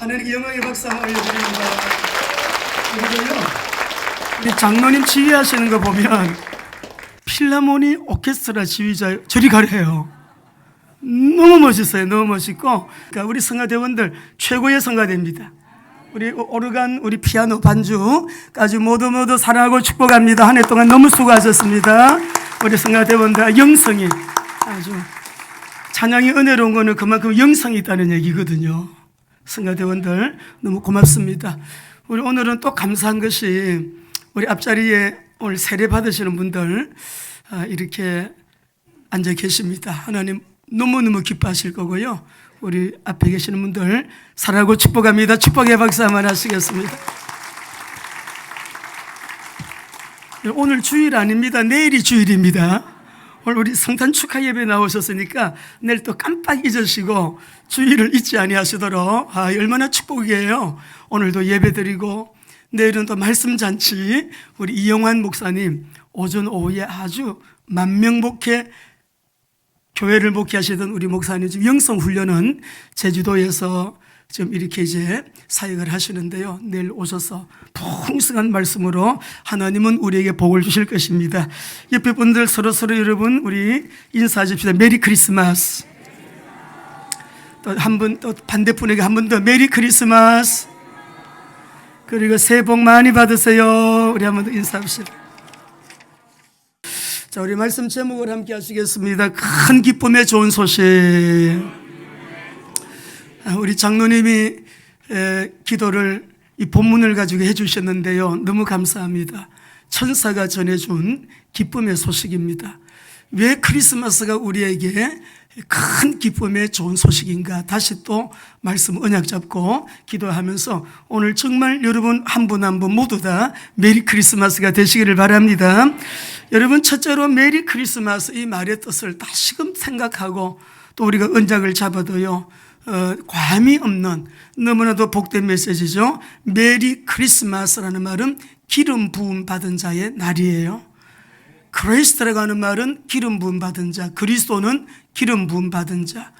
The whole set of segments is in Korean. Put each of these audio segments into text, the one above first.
하나님께 영광의 박수 한번 올려드립니다. 그리고요, 우리 장로님 지휘하시는 거 보면 필라모니 오케스트라 지휘자 저리 가래요. 너무 멋있어요. 너무 멋있고, 그러니까 우리 성가대원들 최고의 성가대입니다. 우리 오르간, 우리 피아노 반주까지 모두 모두 사랑하고 축복합니다. 한 해 동안 너무 수고하셨습니다. 우리 성가대원들 영성이 아주 찬양이 은혜로운 거는 그만큼 영성이 있다는 얘기거든요. 성가대원들 너무 고맙습니다. 우리 오늘은 또 감사한 것이 우리 앞자리에 오늘 세례 받으시는 분들 아, 이렇게 앉아 계십니다. 하나님 너무너무 기뻐하실 거고요. 우리 앞에 계시는 분들 사랑하고 축복합니다. 축복의 박수 한번 하시겠습니다. 오늘 주일 아닙니다. 내일이 주일입니다. 오늘 우리 성탄 축하 예배 나오셨으니까 내일 또 깜빡 잊으시고 주일을 잊지 아니하시도록 아, 얼마나 축복이에요. 오늘도 예배 드리고 내일은 또 말씀 잔치 우리 이영환 목사님 오전 오후에 아주 만명복회 교회를 목회하시던 우리 목사님 지금 영성 훈련은 제주도에서 지금 이렇게 이제 사역을 하시는데요. 내일 오셔서 풍성한 말씀으로 하나님은 우리에게 복을 주실 것입니다. 옆에 분들 서로 서로 여러분 우리 인사하십시다. 메리 크리스마스. 또 한 분 또 반대분에게 한 번 더 메리 크리스마스. 그리고 새해 복 많이 받으세요. 우리 한 번 더 인사합시다. 자, 우리 말씀 제목을 함께 하시겠습니다. 큰 기쁨의 좋은 소식. 아, 우리 장로님이 에, 기도를 이 본문을 가지고 해주셨는데요. 너무 감사합니다. 천사가 전해준 기쁨의 소식입니다. 왜 크리스마스가 우리에게 큰 기쁨의 좋은 소식인가? 다시 또 말씀 언약 잡고 기도하면서 오늘 정말 여러분 한 분 한 분 모두 다 메리 크리스마스가 되시기를 바랍니다. 여러분 첫째로 메리 크리스마스 이 말의 뜻을 다시금 생각하고 또 우리가 언약을 잡아도요. 어, 과함이 없는 너무나도 복된 메시지죠. 메리 크리스마스라는 말은 기름 부음 받은 자의 날이에요. 크리스트라고 하는 말은 기름 부음 받은 자, 그리스도는 기름 부음 받은 자,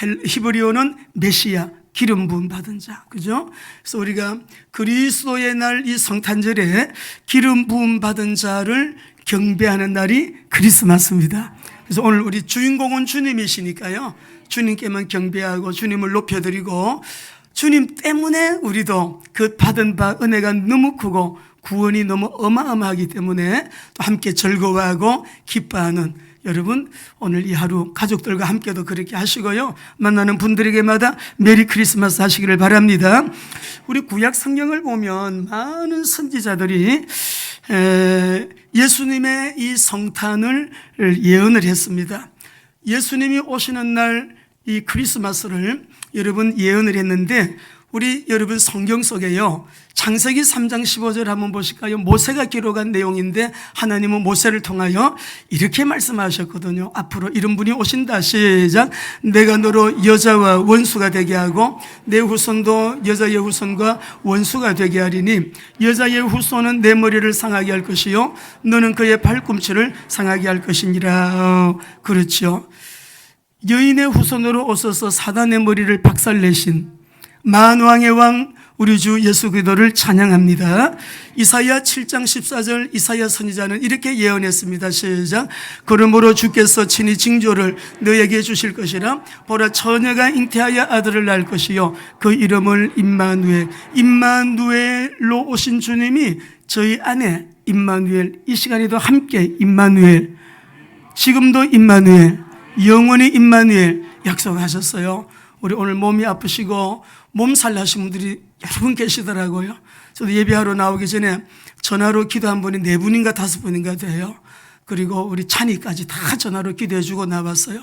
헬- 히브리어는 메시아, 기름 부음 받은 자. 그죠? 그래서 우리가 그리스도의 날 이 성탄절에 기름 부음 받은 자를 경배하는 날이 크리스마스입니다. 그래서 오늘 우리 주인공은 주님이시니까요. 주님께만 경배하고 주님을 높여드리고 주님 때문에 우리도 그 받은 바 은혜가 너무 크고 구원이 너무 어마어마하기 때문에 또 함께 즐거워하고 기뻐하는 여러분 오늘 이 하루 가족들과 함께도 그렇게 하시고요. 만나는 분들에게마다 메리 크리스마스 하시기를 바랍니다. 우리 구약 성경을 보면 많은 선지자들이 에, 예수님의 이 성탄을 예언을 했습니다. 예수님이 오시는 날 이 크리스마스를 여러분 예언을 했는데 우리 여러분 성경 속에요. 창세기 3장 15절 한번 보실까요? 모세가 기록한 내용인데 하나님은 모세를 통하여 이렇게 말씀하셨거든요. 앞으로 이런 분이 오신다. 시작. 내가 너로 여자와 원수가 되게 하고 내 후손도 여자의 후손과 원수가 되게 하리니 여자의 후손은 내 머리를 상하게 할 것이요 너는 그의 발꿈치를 상하게 할 것이니라. 어, 그렇죠. 여인의 후손으로 오셔서 사단의 머리를 박살내신 만왕의 왕 우리 주 예수 그리스도를 찬양합니다. 이사야 7장 14절 이사야 선지자는 이렇게 예언했습니다. 시작. 그러므로 주께서 친히 징조를 너에게 주실 것이라 보라 처녀가 잉태하여 아들을 낳을 것이요 그 이름을 임마누엘 임마누엘로 오신 주님이 저희 안에 임마누엘 이 시간에도 함께 임마누엘 지금도 임마누엘 영원히 임마누엘 약속하셨어요. 우리 오늘 몸이 아프시고 몸살 나신 분들이 여러 분 계시더라고요. 저도 예배하러 나오기 전에 전화로 기도한 분이 네 분인가 다섯 분인가 돼요. 그리고 우리 찬이까지 다 전화로 기도해 주고 나왔어요.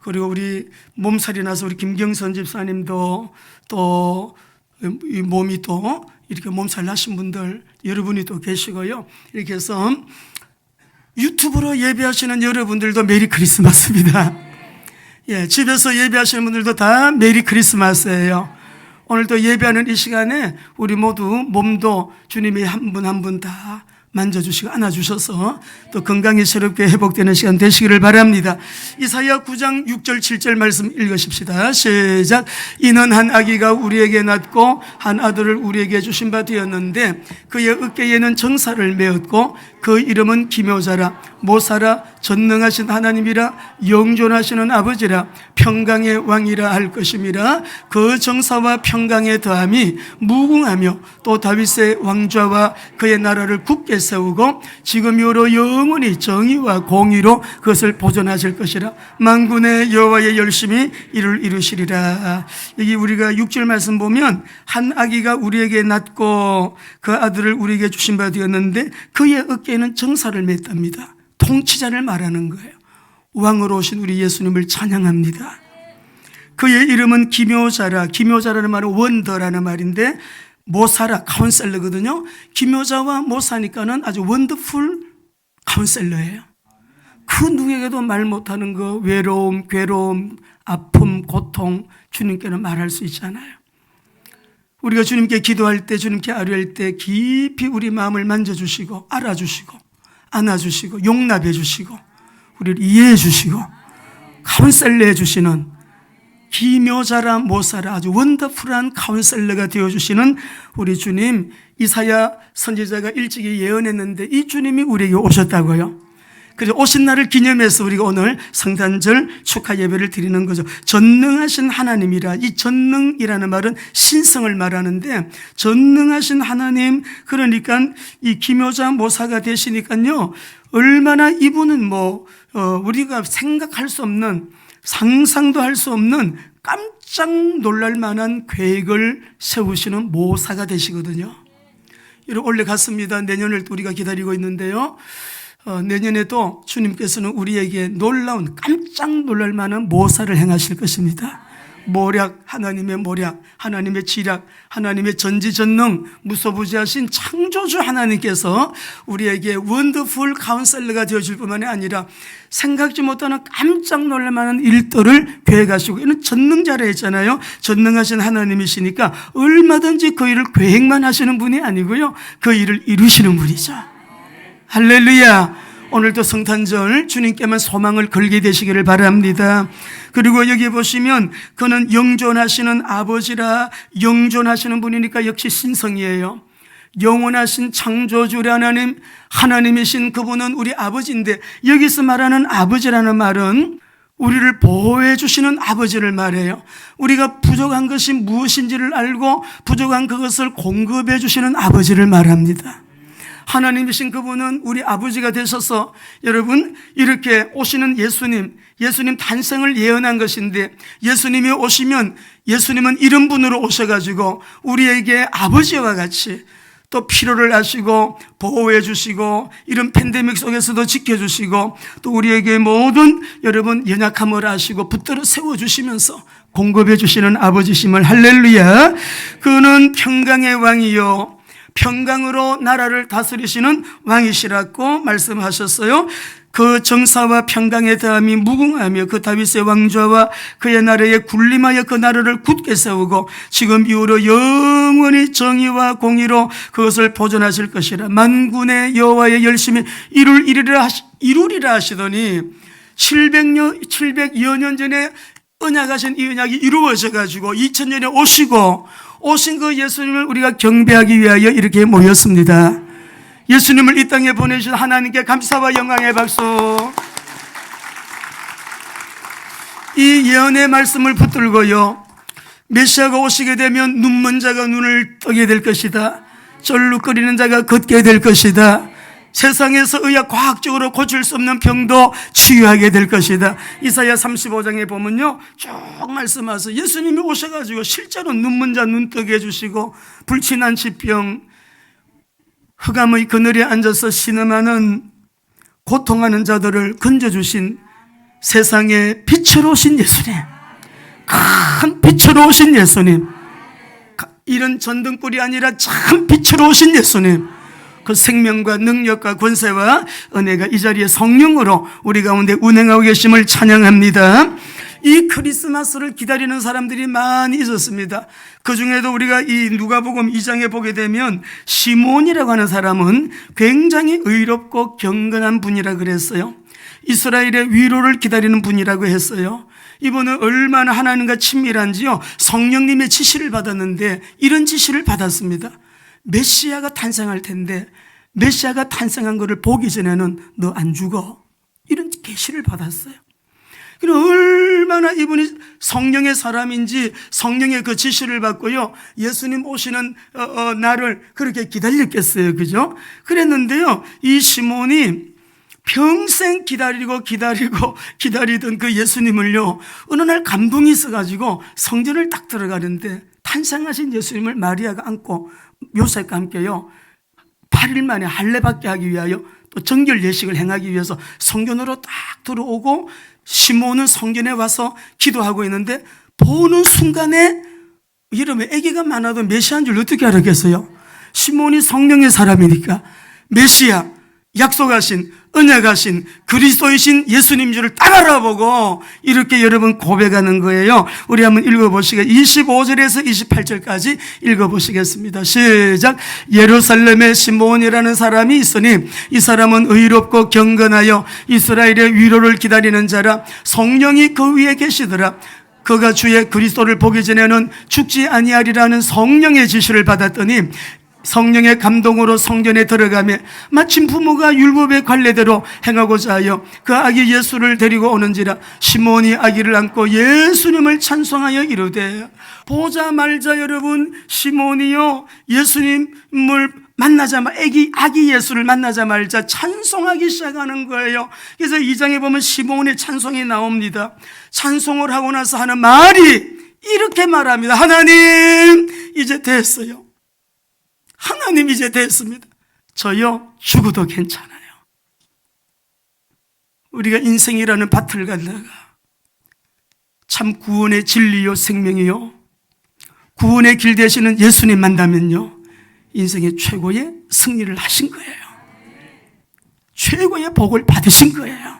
그리고 우리 몸살이 나서 우리 김경선 집사님도 또이 몸이 또 이렇게 몸살 나신 분들 여러분이 또 계시고요. 이렇게 해서 유튜브로 예배하시는 여러분들도 메리 크리스마스입니다. 예, 집에서 예배하시는 분들도 다 메리 크리스마스예요. 오늘도 예배하는 이 시간에 우리 모두 몸도 주님이 한 분 한 분 다 만져주시고 안아주셔서 또 건강이 새롭게 회복되는 시간 되시기를 바랍니다. 이사야 9장 6절 7절 말씀 읽으십시다. 시작. 이는 한 아기가 우리에게 낳고 한 아들을 우리에게 주신 바 되었는데 그의 어깨에는 정사를 메었고 그 이름은 기묘자라 모사라 전능하신 하나님이라 영존하시는 아버지라 평강의 왕이라 할 것임이라 그 정사와 평강의 더함이 무궁하며 또 다윗의 왕좌와 그의 나라를 굳게 세우고 지금 이후로 영원히 정의와 공의로 그것을 보존하실 것이라 만군의 여호와의 열심히 이를 이루시리라. 여기 우리가 6절 말씀 보면 한 아기가 우리에게 낳고 그 아들을 우리에게 주신 바 되었는데 그의 어깨에는 정사를 맸답니다. 통치자를 말하는 거예요. 왕으로 오신 우리 예수님을 찬양합니다. 그의 이름은 기묘자라. 기묘자라는 말은 원더라는 말인데 모사라 카운셀러거든요. 기묘자와 모사니까는 아주 원더풀 카운셀러예요. 그 누구에게도 말 못하는 그 외로움, 괴로움, 아픔, 고통 주님께는 말할 수 있잖아요. 우리가 주님께 기도할 때 주님께 아뢰할 때 깊이 우리 마음을 만져주시고 알아주시고 안아주시고 용납해 주시고 우리를 이해해 주시고 카운셀러 해 주시는 기묘자라 모사라 아주 원더풀한 카운셀러가 되어주시는 우리 주님 이사야 선지자가 일찍이 예언했는데 이 주님이 우리에게 오셨다고요. 그래서 오신 날을 기념해서 우리가 오늘 성탄절 축하 예배를 드리는 거죠. 전능하신 하나님이라 이 전능이라는 말은 신성을 말하는데 전능하신 하나님 그러니까 이 기묘자 모사가 되시니까요. 얼마나 이분은 뭐 어, 우리가 생각할 수 없는 상상도 할 수 없는 깜짝 놀랄 만한 계획을 세우시는 모사가 되시거든요. 이렇게 올래 갔습니다. 내년을 또 우리가 기다리고 있는데요. 어, 내년에도 주님께서는 우리에게 놀라운 깜짝 놀랄 만한 모사를 행하실 것입니다. 모략, 하나님의 모략, 하나님의 지략, 하나님의 전지전능, 무소부지하신 창조주 하나님께서 우리에게 원더풀 카운셀러가 되어줄 뿐만이 아니라 생각지 못하는 깜짝 놀랄 만한 일들을 계획하시고 이는 전능자라 했잖아요. 전능하신 하나님이시니까 얼마든지 그 일을 계획만 하시는 분이 아니고요. 그 일을 이루시는 분이죠. 할렐루야. 오늘도 성탄절 주님께만 소망을 걸게 되시기를 바랍니다. 그리고 여기 보시면 그는 영존하시는 아버지라 영존하시는 분이니까 역시 신성이에요. 영원하신 창조주의 하나님, 하나님이신 그분은 우리 아버지인데 여기서 말하는 아버지라는 말은 우리를 보호해 주시는 아버지를 말해요. 우리가 부족한 것이 무엇인지를 알고 부족한 그것을 공급해 주시는 아버지를 말합니다. 하나님이신 그분은 우리 아버지가 되셔서 여러분 이렇게 오시는 예수님, 예수님 탄생을 예언한 것인데 예수님이 오시면 예수님은 이런 분으로 오셔가지고 우리에게 아버지와 같이 또 필요를 아시고 보호해 주시고 이런 팬데믹 속에서도 지켜주시고 또 우리에게 모든 여러분 연약함을 아시고 붙들어 세워주시면서 공급해 주시는 아버지심을 할렐루야. 그는 평강의 왕이요 평강으로 나라를 다스리시는 왕이시라고 말씀하셨어요. 그 정사와 평강의 다함이 무궁하며 그 다윗의 왕좌와 그의 나라에 군림하여 그 나라를 굳게 세우고 지금 이후로 영원히 정의와 공의로 그것을 보존하실 것이라 만군의 여호와의 열심히 이룰 이루리라, 하시, 이루리라 하시더니 700년 700여 년 전에 언약하신 이 언약이 이루어져 가지고 2000년에 오시고 오신 그 예수님을 우리가 경배하기 위하여 이렇게 모였습니다. 예수님을 이 땅에 보내신 하나님께 감사와 영광의 박수. 이 예언의 말씀을 붙들고요. 메시아가 오시게 되면 눈먼 자가 눈을 뜨게 될 것이다. 절룩거리는 자가 걷게 될 것이다. 세상에서 의학 과학적으로 고칠 수 없는 병도 치유하게 될 것이다. 이사야 35장에 보면요. 쭉 말씀하셔서 예수님이 오셔가지고 실제로 눈먼 자 눈 뜨게 해주시고 불친한 지병, 흑암의 그늘에 앉아서 신음하는 고통하는 자들을 건져주신 세상에 빛으로 오신 예수님. 큰 빛으로 오신 예수님. 이런 전등불이 아니라 참 빛으로 오신 예수님. 그 생명과 능력과 권세와 은혜가 이 자리에 성령으로 우리 가운데 운행하고 계심을 찬양합니다. 이 크리스마스를 기다리는 사람들이 많이 있었습니다. 그 중에도 우리가 이 누가복음 2장에 보게 되면 시몬이라고 하는 사람은 굉장히 의롭고 경건한 분이라 그랬어요. 이스라엘의 위로를 기다리는 분이라고 했어요. 이분은 얼마나 하나님과 친밀한지요. 성령님의 지시를 받았는데 이런 지시를 받았습니다. 메시아가 탄생할 텐데 메시아가 탄생한 것을 보기 전에는 너 안 죽어. 이런 계시를 받았어요. 그럼 얼마나 이분이 성령의 사람인지 성령의 그 지시를 받고요. 예수님 오시는 어, 어, 날을 그렇게 기다렸겠어요. 그죠? 그랬는데요. 이 시몬이 평생 기다리고 기다리고 기다리던 그 예수님을요. 어느 날 감동이 있어가지고 성전을 딱 들어가는데 탄생하신 예수님을 마리아가 안고 요셉과 함께요. 8일 만에 할례 받게 하기 위하여 또 정결 예식을 행하기 위해서 성전으로 딱 들어오고 시몬은 성전에 와서 기도하고 있는데 보는 순간에 이러면 아기가 많아도 메시아인 줄 어떻게 알았겠어요? 시몬이 성령의 사람이니까 메시아 약속하신 언약하신 그리스도이신 예수님 줄을 딱 알아보고 이렇게 여러분 고백하는 거예요. 우리 한번 읽어보시겠 25절에서 28절까지 읽어보시겠습니다. 시작. 예루살렘에 시몬이라는 사람이 있으니 이 사람은 의롭고 경건하여 이스라엘의 위로를 기다리는 자라 성령이 그 위에 계시더라. 그가 주의 그리스도를 보기 전에는 죽지 아니하리라는 성령의 지시를 받았더니 성령의 감동으로 성전에 들어가며 마침 부모가 율법의 관례대로 행하고자 하여 그 아기 예수를 데리고 오는지라 시몬이 아기를 안고 예수님을 찬송하여 이르되 보자 말자 여러분 시몬이요 예수님을 만나자마자 아기, 아기 예수를 만나자마자 찬송하기 시작하는 거예요. 그래서 이 장에 보면 시몬의 찬송이 나옵니다. 찬송을 하고 나서 하는 말이 이렇게 말합니다. 하나님 이제 됐어요. 하나님 이제 됐습니다. 저요, 죽어도 괜찮아요. 우리가 인생이라는 밭을 가다가 참 구원의 진리요, 생명이요, 구원의 길 되시는 예수님 만나면요, 인생의 최고의 승리를 하신 거예요. 최고의 복을 받으신 거예요.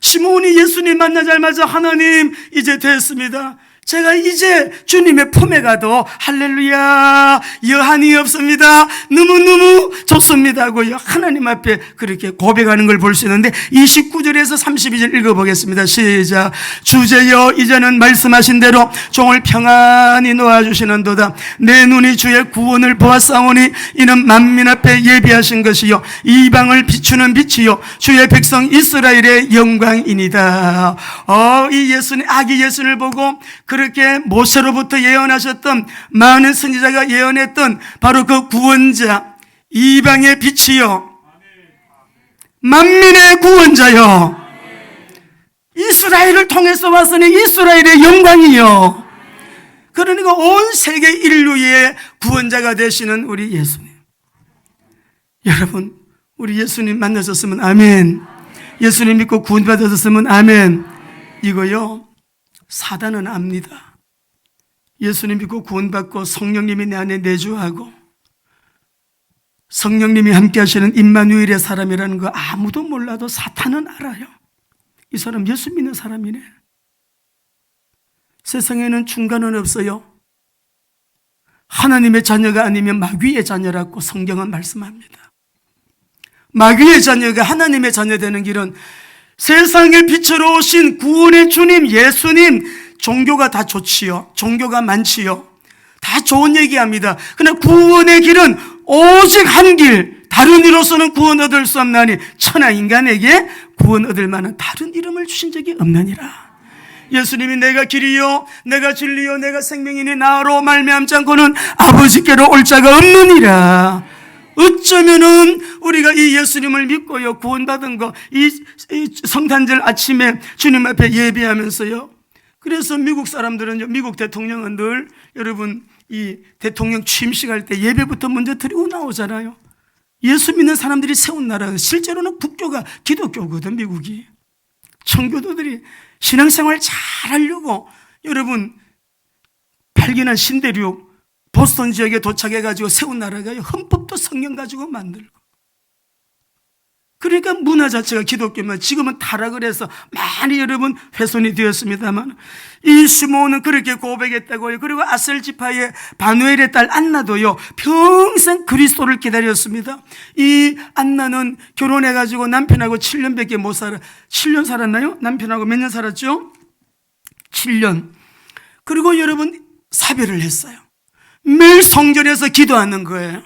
시몬이 예수님 만나자마자 하나님 이제 됐습니다. 제가 이제 주님의 품에 가도 할렐루야 여한이 없습니다. 너무너무 좋습니다 고요. 하나님 앞에 그렇게 고백하는 걸 볼 수 있는데 29절에서 32절 읽어보겠습니다. 시작. 주제여 이제는 말씀하신 대로 종을 평안히 놓아주시는도다. 내 눈이 주의 구원을 보았사오니 이는 만민 앞에 예비하신 것이요 이방을 비추는 빛이요 주의 백성 이스라엘의 영광이니다. 어, 이 예수님 아기 예수를 보고 그 렇게 모세로부터 예언하셨던 많은 선지자가 예언했던 바로 그 구원자 이방의 빛이요. 만민의 구원자요. 이스라엘을 통해서 왔으니 이스라엘의 영광이요. 그러니까 온 세계 인류의 구원자가 되시는 우리 예수님. 여러분 우리 예수님 만나셨으면 아멘. 예수님 믿고 구원받으셨으면 아멘. 이거요 사단은 압니다. 예수님 믿고 구원받고 성령님이 내 안에 내주하고 성령님이 함께 하시는 임마누엘의 사람이라는 거 아무도 몰라도 사탄은 알아요. 이 사람 예수 믿는 사람이네. 세상에는 중간은 없어요. 하나님의 자녀가 아니면 마귀의 자녀라고 성경은 말씀합니다. 마귀의 자녀가 하나님의 자녀 되는 길은 세상의 빛으로 오신 구원의 주님 예수님 종교가 다 좋지요. 종교가 많지요. 다 좋은 얘기합니다. 그러나 구원의 길은 오직 한 길. 다른 이로서는 구원 얻을 수 없나니 천하 인간에게 구원 얻을 만한 다른 이름을 주신 적이 없느니라. 예수님이 내가 길이요 내가 진리요 내가 생명이니 나로 말미암지 않고는 아버지께로 올 자가 없느니라. 어쩌면은 우리가 이 예수님을 믿고요 구원받은 거 이 성탄절 아침에 주님 앞에 예배하면서요. 그래서 미국 사람들은 미국 대통령은 늘 여러분 이 대통령 취임식 할 때 예배부터 먼저 드리고 나오잖아요. 예수 믿는 사람들이 세운 나라 실제로는 국교가 기독교거든 미국이. 청교도들이 신앙생활 잘 하려고 여러분 발견한 신대륙 보스턴 지역에 도착해 가지고 세운 나라가 헌법도 성경 가지고 만들고 그러니까 문화 자체가 기독교면 지금은 타락을 해서 많이 여러분 훼손이 되었습니다만 이 시몬은 그렇게 고백했다고요. 그리고 아셀 지파의 바누엘의 딸 안나도요. 평생 그리스도를 기다렸습니다. 이 안나는 결혼해 가지고 남편하고 7년밖에 못 살아. 7년 살았나요? 남편하고 몇 년 살았죠? 7년. 그리고 여러분 사별을 했어요. 매일 성전에서 기도하는 거예요.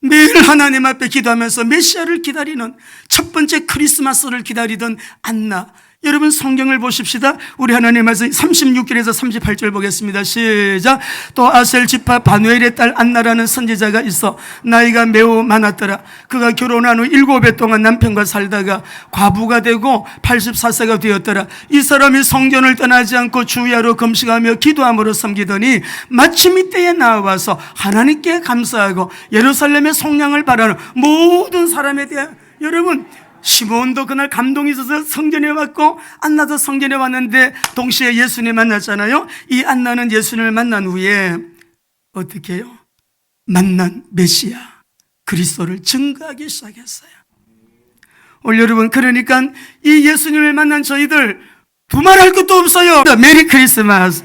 매일 하나님 앞에 기도하면서 메시아를 기다리는 첫 번째 크리스마스를 기다리던 안나. 여러분 성경을 보십시다. 우리 하나님 말씀 36절에서 38절 보겠습니다. 시작. 또 아셀 지파 바누엘의 딸 안나라는 선지자가 있어 나이가 매우 많았더라. 그가 결혼한 후 일곱 해 동안 남편과 살다가 과부가 되고 84세가 되었더라. 이 사람이 성전을 떠나지 않고 주야로 금식하며 기도함으로 섬기더니 마침 이때에 나와서 하나님께 감사하고 예루살렘의 속량을 바라는 모든 사람에 대해 여러분 시몬도 그날 감동이 있어서 성전에 왔고 안나도 성전에 왔는데 동시에 예수님 만났잖아요. 이 안나는 예수님을 만난 후에 어떻게 해요? 만난 메시아 그리스도를 증거하기 시작했어요. 오늘 여러분 그러니까 이 예수님을 만난 저희들 두말할 것도 없어요. 메리 크리스마스.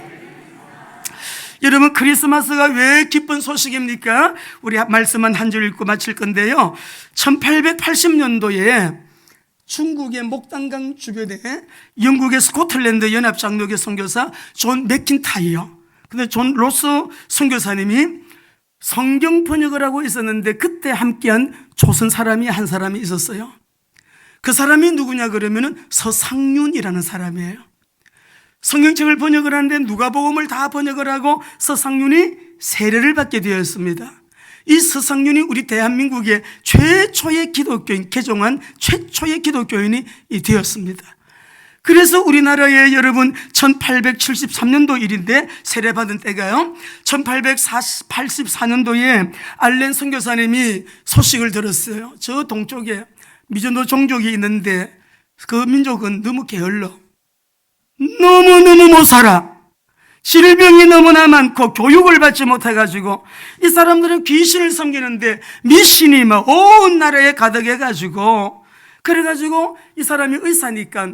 여러분 크리스마스가 왜 기쁜 소식입니까? 우리 말씀은 한줄 읽고 마칠 건데요. 1880년도에 중국의 목단강 주변에 영국의 스코틀랜드 연합 장로교 선교사 존 맥킨타이어. 근데 존 로스 선교사님이 성경 번역을 하고 있었는데 그때 함께한 조선 사람이 한 사람이 있었어요. 그 사람이 누구냐 그러면은 서상윤이라는 사람이에요. 성경책을 번역을 하는데 누가복음을 다 번역을 하고 서상윤이 세례를 받게 되었습니다. 이 서상윤이 우리 대한민국의 최초의 기독교인, 개종한 최초의 기독교인이 되었습니다. 그래서 우리나라에 여러분 1873년도 일인데 세례받은 때가요. 1884년도에 알렌 선교사님이 소식을 들었어요. 저 동쪽에 미전도 종족이 있는데 그 민족은 너무 게을러. 너무너무 못 살아. 질병이 너무나 많고 교육을 받지 못해가지고 이 사람들은 귀신을 섬기는데 미신이 막 온 나라에 가득해가지고 그래가지고 이 사람이 의사니까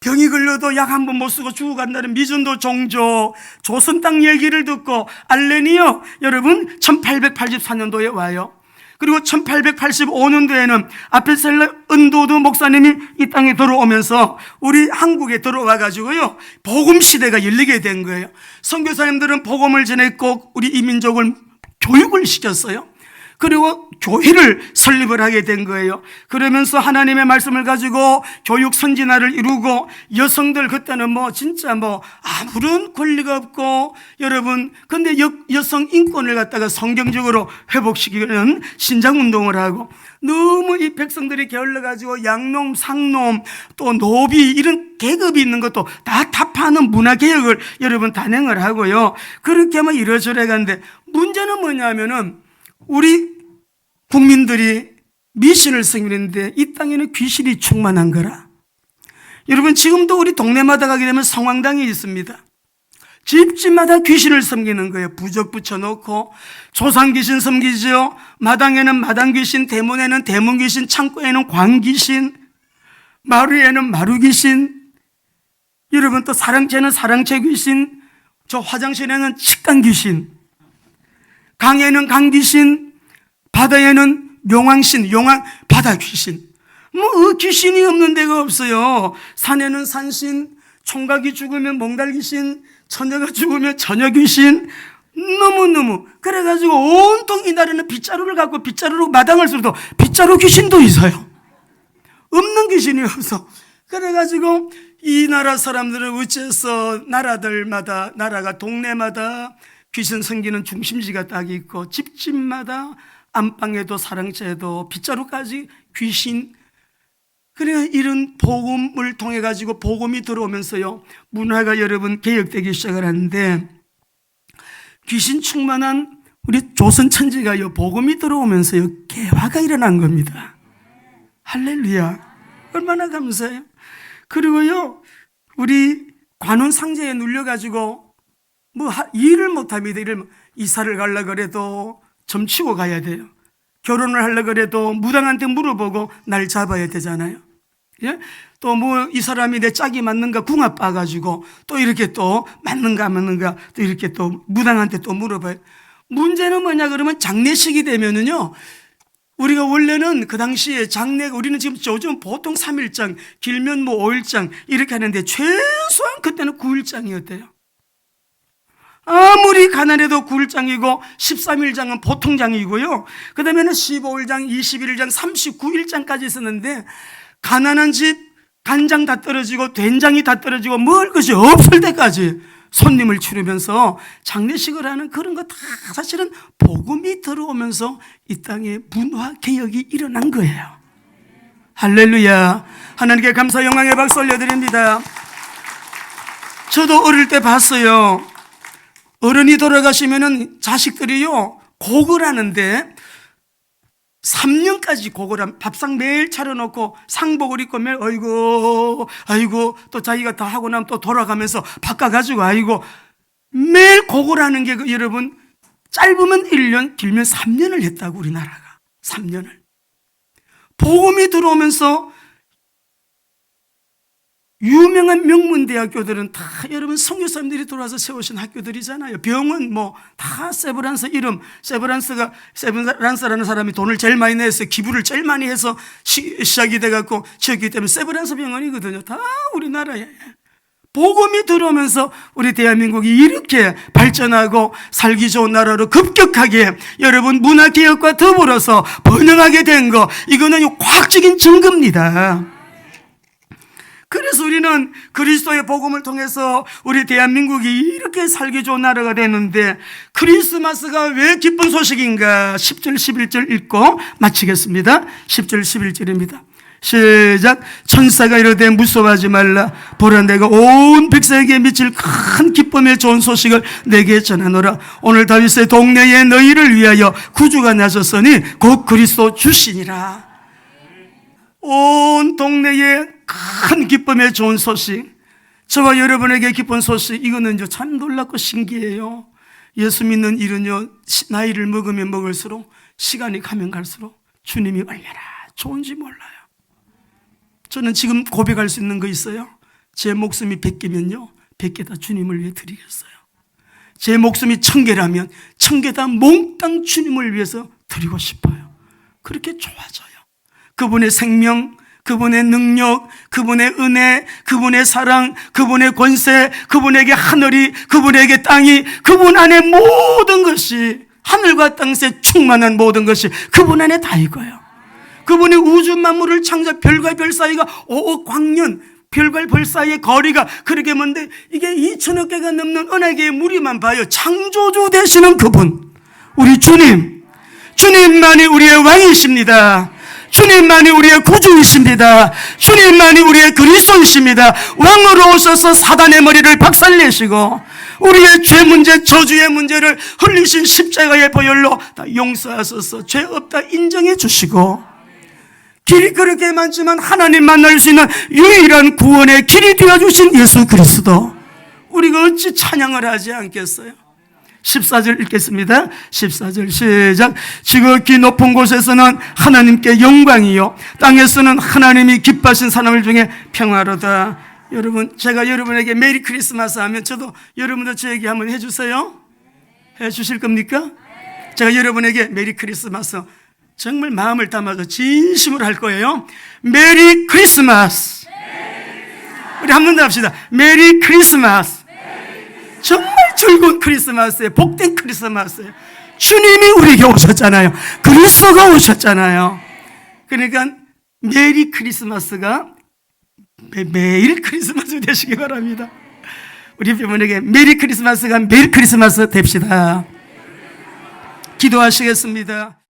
병이 걸려도 약 한 번 못 쓰고 죽어간다는 미전도 종족 조선 땅 얘기를 듣고 알렌이요 여러분 1884년도에 와요. 그리고 1885년도에는 아펠셀레 은도드 목사님이 이 땅에 들어오면서 우리 한국에 들어와 가지고요. 복음 시대가 열리게 된 거예요. 선교사님들은 복음을 전했고 우리 이민족을 교육을 시켰어요. 그리고 교회를 설립을 하게 된 거예요. 그러면서 하나님의 말씀을 가지고 교육 선진화를 이루고 여성들 그때는 뭐 진짜 뭐 아무런 권리가 없고 여러분 근데 여, 여성 인권을 갖다가 성경적으로 회복시키는 신장 운동을 하고 너무 이 백성들이 게을러 가지고 양놈, 상놈 또 노비 이런 계급이 있는 것도 다 타파하는 문화 개혁을 여러분 단행을 하고요. 그렇게 하면 이러저러 가는데 문제는 뭐냐면은 우리 국민들이 미신을 섬기는데 이 땅에는 귀신이 충만한 거라. 여러분 지금도 우리 동네마다 가게 되면 성황당이 있습니다. 집집마다 귀신을 섬기는 거예요. 부적 붙여놓고 조상 귀신 섬기죠. 마당에는 마당 귀신, 대문에는 대문 귀신, 창고에는 광 귀신, 마루에는 마루 귀신. 여러분 또 사랑채는 사랑채 귀신, 저 화장실에는 식당 귀신, 강에는 강 귀신, 바다에는 용왕신, 용왕 바다 귀신. 뭐 어, 귀신이 없는 데가 없어요. 산에는 산신, 총각이 죽으면 몽달 귀신, 처녀가 죽으면 처녀 귀신. 너무너무 그래가지고 온통 이 나라는 빗자루를 갖고 빗자루로 마당을 쓸도 빗자루 귀신도 있어요. 없는 귀신이 없어. 그래가지고 이 나라 사람들은 어째서 나라들마다 나라가 동네마다 귀신 섬기는 중심지가 딱 있고 집집마다 안방에도 사랑채에도 빗자루까지 귀신 그래 이런 복음을 통해 가지고 복음이 들어오면서요 문화가 여러분 개혁되기 시작을 하는데 귀신 충만한 우리 조선 천지가요 복음이 들어오면서요 개화가 일어난 겁니다. 할렐루야 얼마나 감사해요. 그리고요 우리 관원 상제에 눌려 가지고 뭐 하- 일을 못 합니다. 일을 못- 이사를 가려 그래도 점치고 가야 돼요. 결혼을 하려 그래도 무당한테 물어보고 날 잡아야 되잖아요. 예? 또 뭐 이 사람이 내 짝이 맞는가 궁합 봐가지고 또 이렇게 또 맞는가 안 맞는가 또 이렇게 또 무당한테 또 물어봐요. 문제는 뭐냐 그러면 장례식이 되면은요. 우리가 원래는 그 당시에 장례 우리는 지금 요즘 보통 3일장 길면 뭐 5일장 이렇게 하는데 최소한 그때는 9일장이었대요. 아무리 가난해도 9일장이고 13일장은 보통장이고요. 그 다음에는 15일장, 21일장, 39일장까지 있었는데 가난한 집 간장 다 떨어지고 된장이 다 떨어지고 먹을 것이 없을 때까지 손님을 치르면서 장례식을 하는 그런 거 다 사실은 복음이 들어오면서 이 땅에 문화 개혁이 일어난 거예요. 할렐루야. 하나님께 감사 영광의 박수 올려드립니다. 저도 어릴 때 봤어요. 어른이 돌아가시면은 자식들이요, 곡을 하는데 3년까지 곡을 하면 밥상 매일 차려놓고 상복을 입고 매일 아이고 아이고 또 자기가 다 하고 나면 또 돌아가면서 바꿔가지고 아이고. 매일 곡을 하는 게그 여러분 짧으면 1년 길면 3년을 했다고 우리나라가. 3년을. 복음이 들어오면서 유명한 명문 대학교들은 다 여러분 성교사님들이 돌아서 세우신 학교들이잖아요. 병원 뭐다 세브란스 이름 세브란스가 세브란스라는 사람이 돈을 제일 많이 내서 기부를 제일 많이 해서 시, 작이 돼갖고 지었기 때문에 세브란스 병원이거든요. 다 우리나라에 복음이 들어오면서 우리 대한민국이 이렇게 발전하고 살기 좋은 나라로 급격하게 여러분 문화개혁과 더불어서 번영하게 된 거 이거는 과학적인 증거입니다. 그래서 우리는 그리스도의 복음을 통해서 우리 대한민국이 이렇게 살기 좋은 나라가 되는데 크리스마스가 왜 기쁜 소식인가? 10절 11절 읽고 마치겠습니다. 10절 11절입니다. 시작. 천사가 이르되 무서워하지 말라. 보라 내가 온 백성에게 미칠 큰 기쁨의 좋은 소식을 내게 전하노라. 오늘 다윗의 동네에 너희를 위하여 구주가 나셨으니 곧 그리스도 주시니라. 온 동네에 큰 기쁨의 좋은 소식. 저와 여러분에게 기쁜 소식. 이거는요, 참 놀랍고 신기해요. 예수 믿는 일은요, 나이를 먹으면 먹을수록, 시간이 가면 갈수록 주님이 얼마나 좋은지 몰라요. 저는 지금 고백할 수 있는 거 있어요. 제 목숨이 100개면요, 100개 다 주님을 위해 드리겠어요. 제 목숨이 천 개라면 천개다 몽땅 주님을 위해서 드리고 싶어요. 그렇게 좋아져요. 그분의 생명, 그분의 능력, 그분의 은혜, 그분의 사랑, 그분의 권세, 그분에게 하늘이, 그분에게 땅이, 그분 안에 모든 것이, 하늘과 땅에 충만한 모든 것이 그분 안에 다 있고요. 그분이 우주 만물을 창조, 별과 별 사이가 5억 광년, 별과 별 사이의 거리가 그렇게 먼데 이게 2천억 개가 넘는 은하계의 무리만 봐요. 창조주 되시는 그분. 우리 주님. 주님만이 우리의 왕이십니다. 주님만이 우리의 구주이십니다. 주님만이 우리의 그리스도이십니다. 왕으로 오셔서 사단의 머리를 박살내시고 우리의 죄 문제, 저주의 문제를 흘리신 십자가의 보혈로 다 용서하셔서 죄 없다 인정해 주시고 길이 그렇게 많지만 하나님 만날 수 있는 유일한 구원의 길이 되어 주신 예수 그리스도 우리가 어찌 찬양을 하지 않겠어요? 14절 읽겠습니다. 14절 시작. 지극히 높은 곳에서는 하나님께 영광이요. 땅에서는 하나님이 기뻐하신 사람들 중에 평화로다. 여러분, 제가 여러분에게 메리 크리스마스 하면 저도 여러분도 저에게 한번 해주세요. 해주실 겁니까? 제가 여러분에게 메리 크리스마스 정말 마음을 담아서 진심으로 할 거예요. 메리 크리스마스. 우리 한 번 더 합시다. 메리 크리스마스. 정말 즐거운 크리스마스에 복된 크리스마스에 주님이 우리에게 오셨잖아요. 그리스도가 오셨잖아요. 그러니까 메리 크리스마스가 매, 매일 크리스마스 되시기 바랍니다. 우리 부모에게 메리 크리스마스가 매일 크리스마스 됩시다. 기도하시겠습니다.